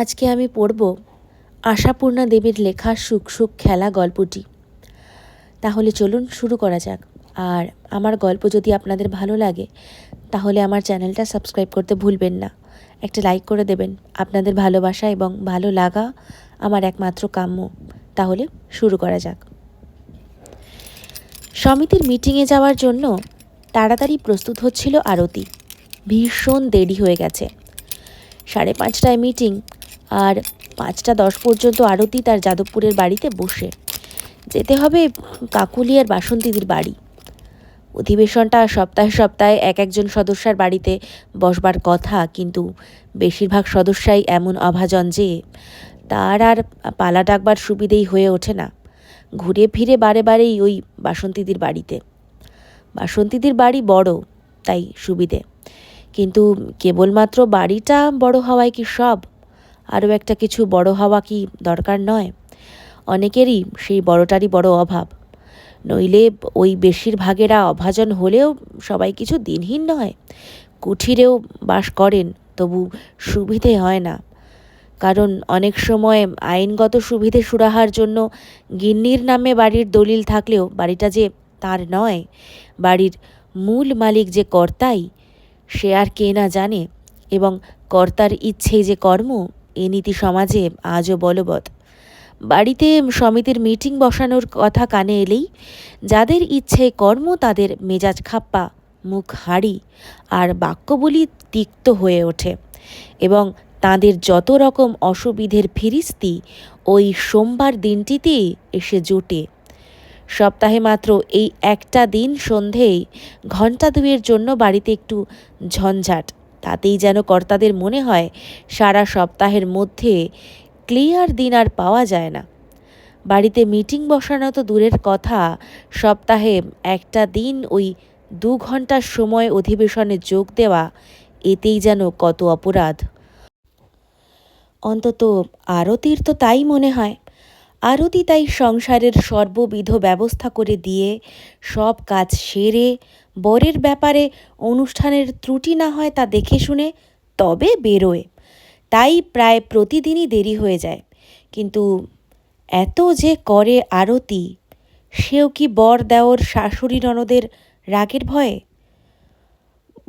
আজকে আমি পড়ব আশাপূর্ণা দেবীর লেখা সুখ সুখ খেলা গল্পটি। তাহলে চলুন শুরু করা যাক। আর আমার গল্প যদি আপনাদের ভালো লাগে, তাহলে আমার চ্যানেলটা সাবস্ক্রাইব করতে ভুলবেন না। একটা লাইক করে দেবেন, আপনাদের ভালোবাসা এবং ভালো লাগা আমার একমাত্র কাম্য। তাহলে শুরু করা যাক। সমিতির মিটিংয়ে যাওয়ার জন্য তাড়াতাড়ি প্রস্তুত হচ্ছিল আরতি। ভীষণ দেরি হয়ে গেছে। সাড়ে পাঁচটায় মিটিং আর পাঁচটা দশ পর্যন্ত আরতি তার যাদবপুরের বাড়িতে বসে। যেতে হবে কাকুলিয়ার বাসন্তীদের বাড়ি। অধিবেশনটা সপ্তাহে সপ্তাহে এক একজন সদস্যার বাড়িতে বসবার কথা, কিন্তু বেশিরভাগ সদস্যাই এমন অভাজন যে তার আর পালা ডাকবার সুবিধেই হয়ে ওঠে না। ঘুরে ফিরে বারে বারেই ওই বাসন্তীদের বাড়িতে। বাসন্তীদের বাড়ি বড়, তাই সুবিধে। কিন্তু কেবলমাত্র বাড়িটা বড় হওয়ায় কি সব? আরও একটা কিছু বড় হওয়া কি দরকার নয়? অনেকেরই সেই বড়টারই বড় অভাব। নইলে ওই বেশিরভাগেরা অভাজন হলেও সবাই কিছু দিনহীন নয়, কুঠিরেও বাস করেন, তবু সুবিধে হয় না। কারণ অনেক সময় আইনগত সুবিধে সুরাহার জন্য গিন্নির নামে বাড়ির দলিল থাকলেও বাড়িটা যে তার নয়, বাড়ির মূল মালিক যে কর্তাই, সে আর কে না জানে এবং কর্তার ইচ্ছে যে কর্ম এ নীতি সমাজে আজও বলবৎ। বাড়িতে সমিতির মিটিং বসানোর কথা কানে এলেই যাদের ইচ্ছে কর্ম তাদের মেজাজ খাপ্পা, মুখ হাঁড়ি আর বাক্যবলি তিক্ত হয়ে ওঠে এবং তাদের যত রকম অসুবিধের ফিরিস্তি ওই সোমবার দিনটিতে এসে জোটে। সপ্তাহে মাত্র এই একটা দিন সন্ধেই ঘণ্টা দুয়ের জন্য বাড়িতে একটু ঝঞ্ঝাট তাতেই যেন কর্তাদের মনে হয় সারা সপ্তাহের মধ্যে ক্লিয়ার দিন আর পাওয়া যায় না। বাড়িতে মিটিং বসানো তো দূরের কথা, সপ্তাহে একটা দিন ওই দু ঘণ্টার সময় অধিবেশনে যোগ দেওয়া, এতেই যেন কত অপরাধ। অন্তত আরতির তো তাই মনে হয়। আরতি তাই সংসারের সর্ববিধ ব্যবস্থা করে দিয়ে সব কাজ সেরে বরের ব্যাপারে অনুষ্ঠানের ত্রুটি না হয় তা দেখে শুনে তবে বেরোয়। তাই প্রায় প্রতিদিনই দেরি হয়ে যায়। কিন্তু এত যে করে আরতি, সেও কি বর দেওর শাশুড়ি ননদের রাগের ভয়ে?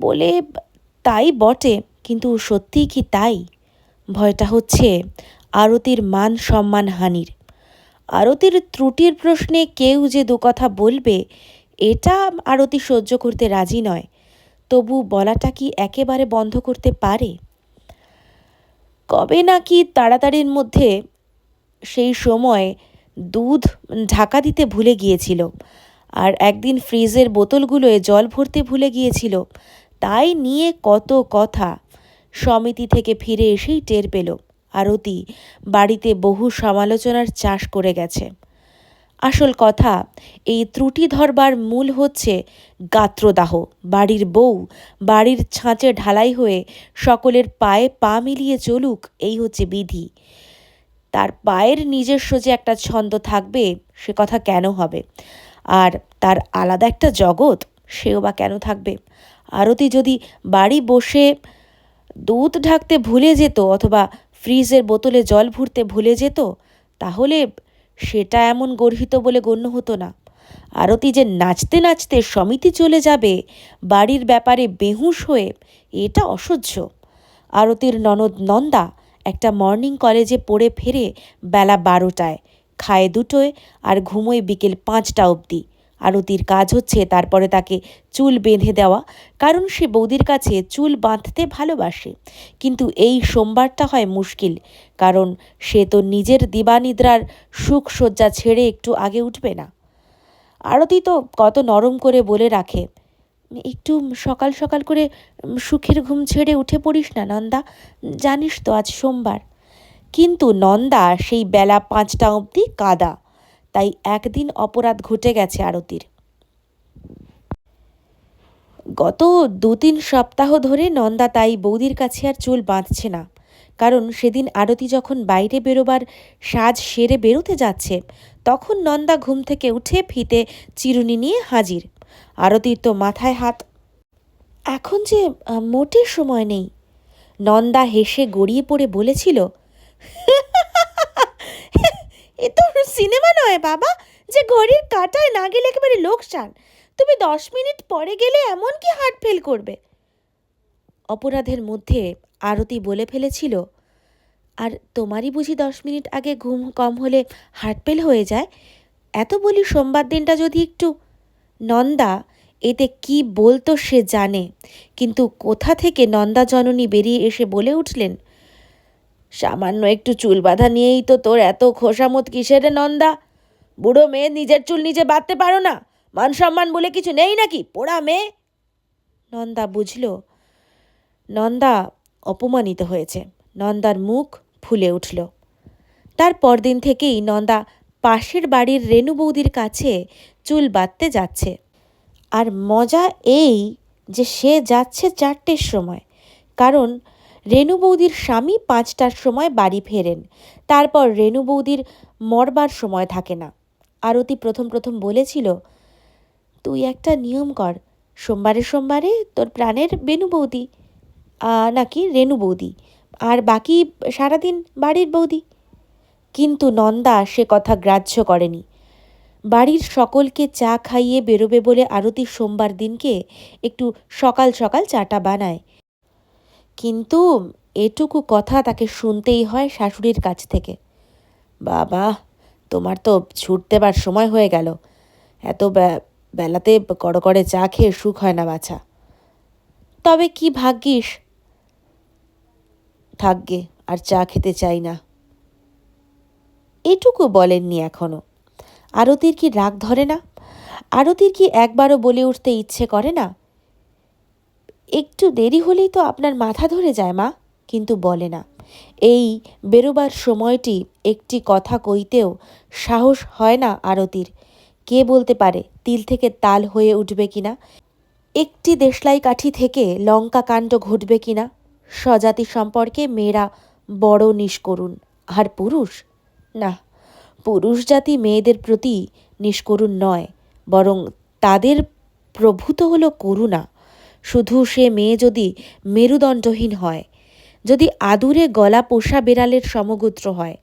বলে তাই বটে, কিন্তু সত্যিই কি তাই? ভয়টা হচ্ছে আরতির মান সম্মান হানির। আরতির ত্রুটির প্রশ্নে কেউ যে দু কথা বলবে এটা আরতি সহ্য করতে রাজি নয়। তবু বলাটা কি একেবারে বন্ধ করতে পারে? কবে নাকি তাড়াতাড়ির মধ্যে সেই সময় দুধ ঢাকা দিতে ভুলে গিয়েছিল আর একদিন ফ্রিজের বোতলগুলোয় জল ভরতে ভুলে গিয়েছিল। তাই নিয়ে কত কথা সমিতি থেকে ফিরে এসেই টের পেল। আরতি বাড়িতে বহু সমালোচনার চাষ করে গেছে। আসল কথা, এই ত্রুটি ধরবার মূল হচ্ছে গাত্রদাহ, বাড়ির বউ, বাড়ির ছাঁচে ঢালাই হয়ে সকলের পায়ে পা মিলিয়ে চলুক, এই হচ্ছে বিধি। তার পায়ের নিজস্ব যে একটা ছন্দ থাকবে, সে কথা কেন হবে? আর তার আলাদা একটা জগৎ, সেও বা কেন থাকবে? আরতি যদি বাড়ি বসে দুধ ঢাকতে ভুলে যেত অথবা ফ্রিজের বোতলে জল ভরতে ভুলে যেত, তাহলে সেটা এমন গর্হিত বলে গণ্য হতো না। আরতি যে নাচতে নাচতে সমিতি চলে যাবে, বাড়ির ব্যাপারে বেহুশ হয়ে এটা অসহ্য। আরতির ননদ নন্দা একটা মর্নিং কলেজে পড়ে ফেরে বেলা বারোটায়, খায় দুটোয় আর ঘুমোয় বিকেল পাঁচটা অবধি। আরতির কাজ হচ্ছে তারপরে তাকে চুল বেঁধে দেওয়া, কারণ সে বৌদির কাছে চুল বাঁধতে ভালোবাসে। কিন্তু এই সোমবারটা হয় মুশকিল, কারণ সে তো নিজের দিবানিদ্রার সুখ ছেড়ে একটু আগে উঠবে না। আরতি তো কত নরম করে বলে রাখে, একটু সকাল সকাল করে সুখের ঘুম ছেড়ে উঠে পড়িস না নন্দা, জানিস তো আজ সোমবার। কিন্তু নন্দা সেই বেলা পাঁচটা অবধি কাদা। তাই একদিন অপরাধ ঘটে গেছে আরতির। গত দু তিন সপ্তাহ ধরে নন্দা তাই বৌদির কাছে আর চুল বাঁধছে না। কারণ সেদিন আরতি যখন বাইরে বেরোবার সাজ সেরে বেরোতে যাচ্ছে, তখন নন্দা ঘুম থেকে উঠে ফিতে চিরুনি নিয়ে হাজির। আরতির তো মাথায় হাত। এখন যে মোটের সময় নেই। নন্দা হেসে গড়িয়ে পড়ে বলেছিল এ তো সিনেমা নয় বাবা, যে ঘড়ির কাঁটায় না গেলে একেবারে লোকসান। তুমি দশ মিনিট পরে গেলে এমন কি হার্ট ফেল করবে? অপরাধের মধ্যে আরতি বলে ফেলেছিল, আর তোমারই বুঝি দশ মিনিট আগে ঘুম কম হলে হার্ট ফেল হয়ে যায়? এত বলি সোমবার দিনটা যদি একটু নন্দা, এতে কি বলতো সে জানে, কিন্তু কোথা থেকে নন্দা জননী বেরিয়ে এসে বলে উঠলেন সামান্য একটু চুল বাঁধা নিয়েই তো তোর এত খোসামত কিসের নন্দা? বুড়ো মেয়ে নিজের চুল নিজে বাঁধতে পারো না। মান সম্মান বলে কিছু নেই নাকি, পোড়া মেয়ে? নন্দা বুঝল। নন্দা অপমানিত হয়েছে। নন্দার মুখ ফুলে উঠল। তার পরদিন থেকেই নন্দা পাশের বাড়ির রেণু বৌদির কাছে চুল বাঁধতে যাচ্ছে। আর মজা এই যে সে যাচ্ছে চারটের সময়। কারণ রেণু বৌদির স্বামী পাঁচটার সময় বাড়ি ফেরেন। তারপর রেণু বৌদির মরবার সময় থাকে না। আরতি প্রথম প্রথম বলেছিল, তুই একটা নিয়ম কর, সোমবারে সোমবারে তোর প্রাণের বেনু বৌদি নাকি রেণু বৌদি, আর বাকি সারাদিন বাড়ির বৌদি। কিন্তু নন্দা সে কথা গ্রাহ্য করেনি। বাড়ির সকলকে চা খাইয়ে বেরোবে বলে আরতি সোমবার দিনকে একটু সকাল সকাল চাটা বানায়। কিন্তু এটুকু কথা তাকে শুনতেই হয় শাশুড়ির কাছ থেকে। বাবা, তোমার তো ছুট দেবার সময় হয়ে গেল। এত বেলাতে কড়কড়ে চা খেয়ে সুখ হয় না বাছা। তবে কি ভাগ্যিস? থাকগে, আর চা খেতে চাই না। এটুকু বলেননি এখনও। আরতির কি রাগ ধরে না? আরতির কি একবারও বলে উঠতে ইচ্ছে করে না? একটু দেরি হলেই তো আপনার মাথা ধরে যায়, মা। কিন্তু বলে না। এই বেরোবার সময়টি একটি কথা কইতেও সাহস হয় না আরতির। কে বলতে পারে, তিল থেকে তাল হয়ে উঠবে কিনা একটি দেশলাই কাঠি থেকে লঙ্কা কাণ্ড ঘটবে কিনা স্বজাতি সম্পর্কে মেয়েরা বড় নিষ্করুণ। আর পুরুষ? না, পুরুষ জাতি মেয়েদের প্রতি নিষ্করুণ নয়, বরং তাদের প্রভূত হলো করুণা। শুধু সে মেয়ে যদি মেরুদণ্ডহীন হয় যদি আদুরে গলা পোষা বেড়ালের সমগোত্র হয়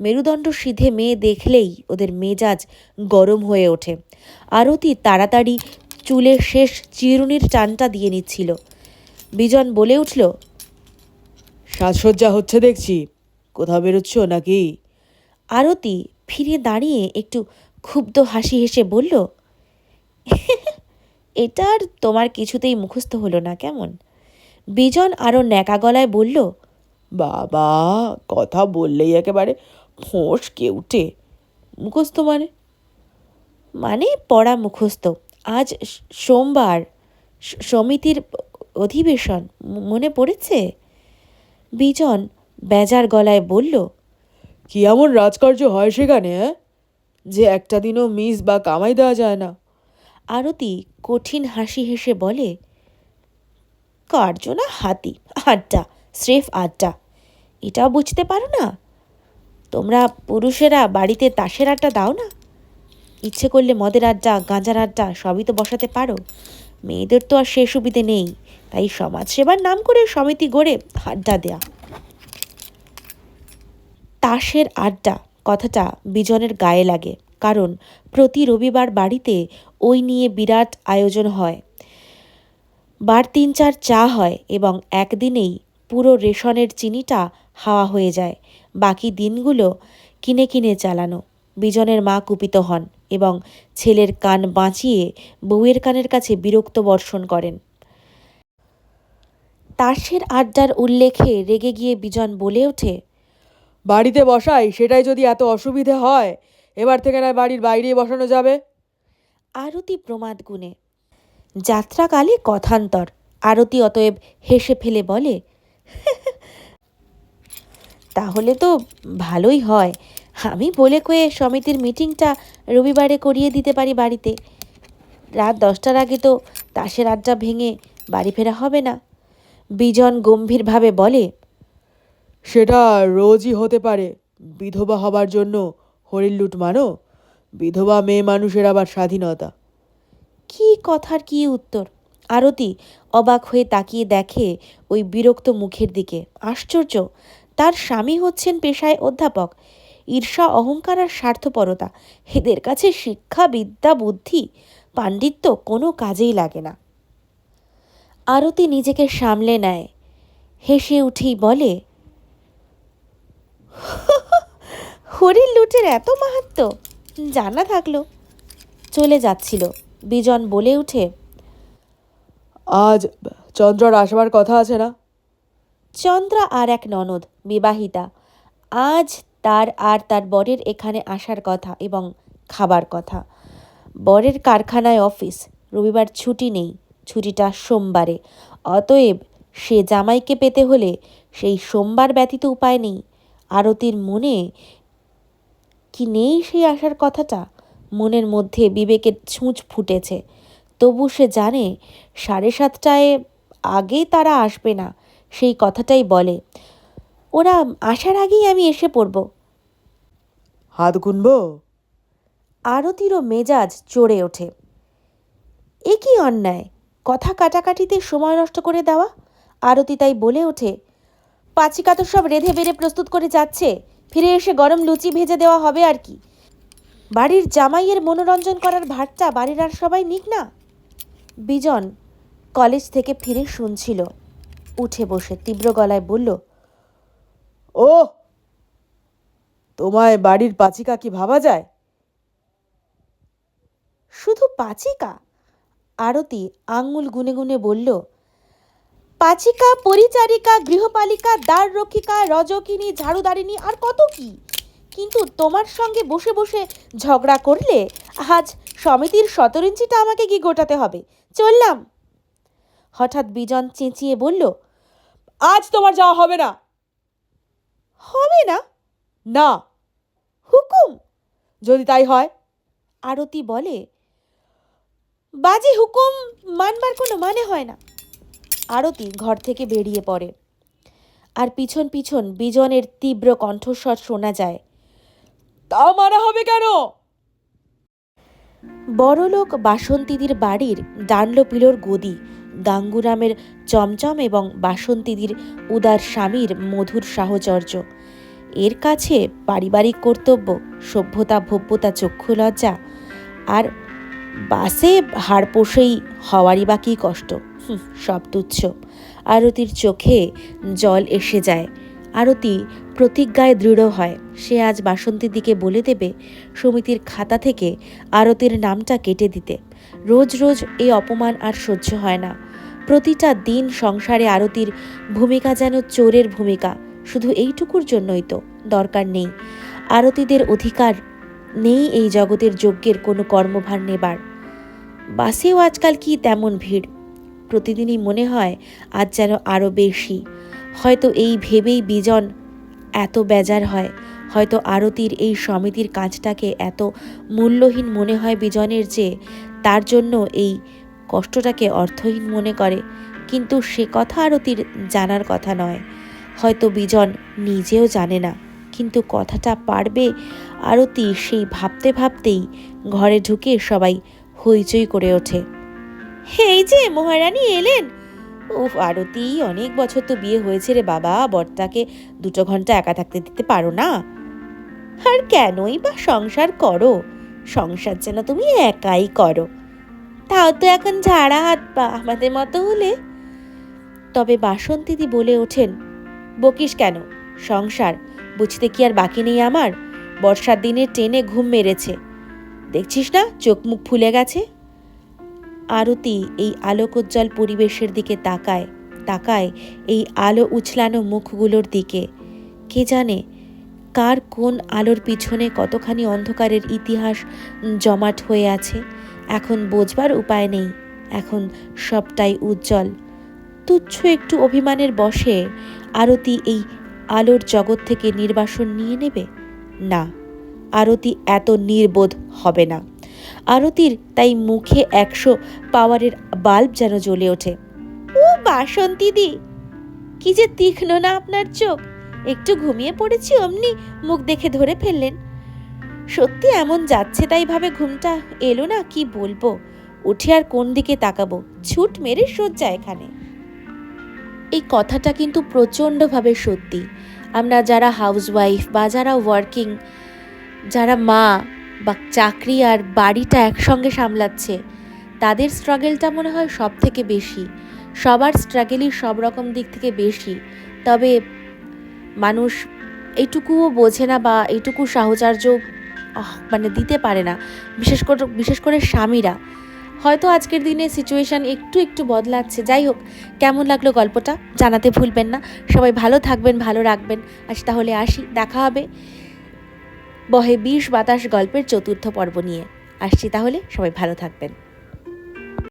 মেরুদণ্ড সিধে মেয়ে দেখলেই ওদের মেজাজ গরম হয়ে ওঠে। আরতি তাড়াতাড়ি চুলের শেষ চিরুনির টানটা দিয়ে নিচ্ছিল। বিজন বলে উঠল সাজসজ্জা হচ্ছে দেখছি। কোথাও বেরোচ্ছ নাকি? আরতি ফিরে দাঁড়িয়ে একটু ক্ষুব্ধ হাসি হেসে বলল এটা আর তোমার কিছুতেই মুখস্থ হলো না, কেমন? বিজন আরও ন্যাকা গলায় বলল, বাবা, কথা বললেই একেবারে ফোঁস কেউটে মুখস্থ মানে? মানে পড়া মুখস্থ। আজ সোমবার সমিতির অধিবেশন মনে পড়েছে? বিজন বেজার গলায় বলল, কি এমন রাজকার্য হয় সেখানে? যে একটা দিনও মিস বা কামাই দেওয়া যায় না। আরতি কঠিন হাসি হেসে বলে কার্য না হাতি? আড্ডা, স্রেফ আড্ডা। এটাও বুঝতে পারো না? তোমরা পুরুষেরা বাড়িতে তাসের আড্ডা দাও না? ইচ্ছে করলে মদের আড্ডা, গাঁজার আড্ডা সবই তো বসাতে পারো। মেয়েদের তো আর সে সুবিধে নেই। তাই সমাজসেবার নাম করে সমিতি গড়ে আড্ডা দেয়া। তাসের আড্ডা কথাটা বিজনের গায়ে লাগে। কারণ প্রতি রবিবার বাড়িতে ওই নিয়ে বিরাট আয়োজন হয়। বার তিন চার চা হয় এবং একদিনেই পুরো রেশনের চিনিটা হাওয়া হয়ে যায়। বাকি দিনগুলো কিনে কিনে চালানো। বিজনের মা কুপিত হন এবং ছেলের কান বাঁচিয়ে বউয়ের কানের কাছে বিরক্ত বর্ষণ করেন। তাসের আড্ডার উল্লেখে রেগে গিয়ে বিজন বলে ওঠে, বাড়িতে বসাই, সেটাই যদি এত অসুবিধে হয়, এবার থেকে না বাড়ির বাইরেই বসানো যাবে? আরতি প্রমাদ গুণে। যাত্রাকালে কথান্তর। আরতি অতএব হেসে ফেলে বলে, তাহলে তো ভালোই হয়। আমি বলে কয়ে সমিতির মিটিংটা রবিবারে করিয়ে দিতে পারি বাড়িতে। রাত দশটার আগে তো তাসের আড্ডা ভেঙে বাড়ি ফেরা হবে না। বিজন গম্ভীরভাবে বলে, সেটা রোজই হতে পারে। বিধবা হবার জন্য হরিণ লুট মানো বিধবা মেয়ে মানুষের আবার স্বাধীনতা। কি কথার কি উত্তর? আরতি অবাক হয়ে তাকিয়ে দেখে ওই বিরক্ত মুখের দিকে। আশ্চর্য, তার স্বামী হচ্ছেন পেশায় অধ্যাপক। ঈর্ষা, অহংকার আর স্বার্থপরতা, এদের কাছে শিক্ষা, বিদ্যা, বুদ্ধি, পাণ্ডিত্য কোনো কাজেই লাগে না। আরতি নিজেকে সামলে নেয়। হেসে উঠেই বলে হরিণ লুটের এত মাহাত্ম জানা থাকল। চলে যাচ্ছিল। বিজন বলে উঠে আজ চন্দ্রর আসবার কথা আছে না? চন্দ্রা আর এক ননদ বিবাহিতা। আজ তার আর তার বরের এখানে আসার কথা এবং খাবার কথা। বরের কারখানায় অফিস রবিবার ছুটি নেই ছুটিটা সোমবারে। অতএব সে জামাইকে পেতে হলে সেই সোমবার ব্যতীত উপায় নেই। আরতির মনে কি নেই সেই আসার কথাটা? মনের মধ্যে বিবেকের ছুঁচ ফুটেছে। তবু সে জানে সাড়ে সাতটায় আগে তারা আসবে না সেই কথাটাই বলে। ওরা আসার আগেই আমি এসে পড়ব। হাত গুনবো? আরতিরও মেজাজ চড়ে ওঠে। এ কি অন্যায়? কথা কাটাকাটিতে সময় নষ্ট করে দেওয়া? আরতি তাই বলে ওঠে পাচিকা তো সব রেধে বেড়ে প্রস্তুত করে যাচ্ছে। ফিরে এসে গরম লুচি ভেজে দেওয়া হবে আর কি। বাড়ির জামাইয়ের মনোরঞ্জন করার ভারটা বাড়ির আর সবাই নিক না? বিজন কলেজ থেকে ফিরে শুনছিল। উঠে বসে তীব্র গলায় বলল, ও, তোমায় বাড়ির পাচিকা কি ভাবা যায়? শুধু পাচিকা? আরতি আঙুল গুনে গুনে বলল পাচিকা, পরিচারিকা, গৃহপালিকা, দ্বার রক্ষিকা, রজকিনী ঝাড়ুদারিনী আর কত কি? কিন্তু তোমার সঙ্গে বসে বসে ঝগড়া করলে আজ সমিতির সতেরো ইঞ্চিটা আমাকে কি গোটাতে হবে। চললাম। হঠাৎ বিজন চেঁচিয়ে বলল, আজ তোমার যাওয়া হবে না। হবে না? না। হুকুম? যদি তাই হয়। আরতি বলে, বাজে হুকুম, মানবার কোনো মানে হয় না। আরতি ঘর থেকে বেরিয়ে পড়ে। আর পিছন পিছন বিজনের তীব্র কণ্ঠস্বর শোনা যায়। তা মানা হবে কেন? বড়লোক বাসন্তীদির বাড়ির ডানলো পিলোর গদি, গাঙ্গুরামের চমচম এবং বাসন্তীদির উদার স্বামীর মধুর সাহচর্য। এর কাছে পারিবারিক কর্তব্য, সভ্যতা, ভব্যতা, চক্ষু লজ্জা, আর বাসে হাড় পোষেই হওয়ারই বা কী কষ্ট। সব তুচ্ছ। আরতির চোখে জল এসে যায়। আরতি প্রতিজ্ঞায় দৃঢ় হয়। সে আজ বাসন্তীর দিকে বলে দেবে সমিতির খাতা থেকে আরতির নামটা কেটে দিতে। রোজ রোজ এই অপমান আর সহ্য হয় না। প্রতিটা দিন সংসারে আরতির ভূমিকা যেন চোরের ভূমিকা। শুধু এইটুকুর জন্যই তো দরকার নেই। আরতিদের অধিকার নেই এই জগতের যজ্ঞের কোনো কর্মভার নেবার। বাসেও আজকাল কি তেমন ভিড়? প্রতিদিনই মনে হয় আজ যেন আরও বেশি। হয়তো এই ভেবেই বিজন এত বেজার হয়। হয়তো আরতির এই সমিতির কাজটাকে এত মূল্যহীন মনে হয় বিজনের যে, তার জন্য এই কষ্টটাকে অর্থহীন মনে করে। কিন্তু সে কথা আরতির জানার কথা নয়। হয়তো বিজন নিজেও জানে না। কিন্তু কথাটা পারবে আরতি সেই ভাবতে ভাবতেই ঘরে ঢুকে সবাই হইচই করে ওঠে। এই যে, মহারানী এলেন। উফ, আরতি, অনেক বছর তো বিয়ে হয়েছে রে বাবা, বরটাকে দুটো ঘণ্টা একা থাকতে দিতে পারো না। আর কেনই বা সংসার করো? সংসার যেন তুমি একাই করো। তাও তো এখন ঝাড়া হাত পা, আমাদের মতো হলে। তবে বাসন্তীদি বলে ওঠেন, বকিস কেন? সংসার, বুঝতে কি আর বাকি নেই আমার? বর্ষার দিনে টেনে ঘুম মেরেছে। দেখছিস না, চোখ মুখ ফুলে গেছে? আরতি এই আলোকোজ্জ্বল পরিবেশের দিকে তাকায় তাকায় এই আলো উছলানো মুখগুলোর দিকে। কে জানে কার কোন আলোর পিছনে কতখানি অন্ধকারের ইতিহাস জমাট হয়ে আছে। এখন বোঝবার উপায় নেই, এখন সবটাই উজ্জ্বল। তুচ্ছ একটু অভিমানের বসে আরতি এই আলোর জগৎ থেকে নির্বাসন নিয়ে নেবে? না, আরতি এত নির্বোধ হবে না। আরতির তাই মুখে একশো পাওয়ারের বাল্ব যেন জ্বলে ওঠে। ও বাসন্তী দি, কি যে তীক্ষ্ণ না আপনার চোখ। একটু ঘুমিয়ে পড়েছি অমনি মুখ দেখে ধরে ফেললেন। সত্যি এমন যাচ্ছে তাই ভাবে ঘুমটা এলো না, কি বলব? উঠে আর কোন দিকে তাকাবো? ছুট মেরে সজ্জা এখানে। এই কথাটা কিন্তু প্রচণ্ডভাবে সত্যি। আমরা যারা হাউসওয়াইফ বা যারা ওয়ার্কিং যারা মা বা চাকরি আর বাড়িটা একসঙ্গে সামলাচ্ছে। তাদের স্ট্রাগেলটা মনে হয় সব থেকে বেশি। সবার স্ট্রাগেলই সব রকম দিক থেকে বেশি। তবে মানুষ এইটুকুও বোঝে না বা এইটুকু সাহচর্য মানে দিতে পারে না। বিশেষ করে বিশেষ করে স্বামীরা। হয়তো আজকের দিনে সিচুয়েশান একটু একটু বদলাচ্ছে। যাই হোক, কেমন লাগল গল্পটা জানাতে ভুলবেন না। সবাই ভালো থাকবেন, ভালো রাখবেন। আজ তাহলে আসি, দেখা হবে। বহে বিষ বাতাস গল্পের চতুর্থ পর্ব নিয়ে। আসছি তাহলে সবাই ভালো থাকবেন।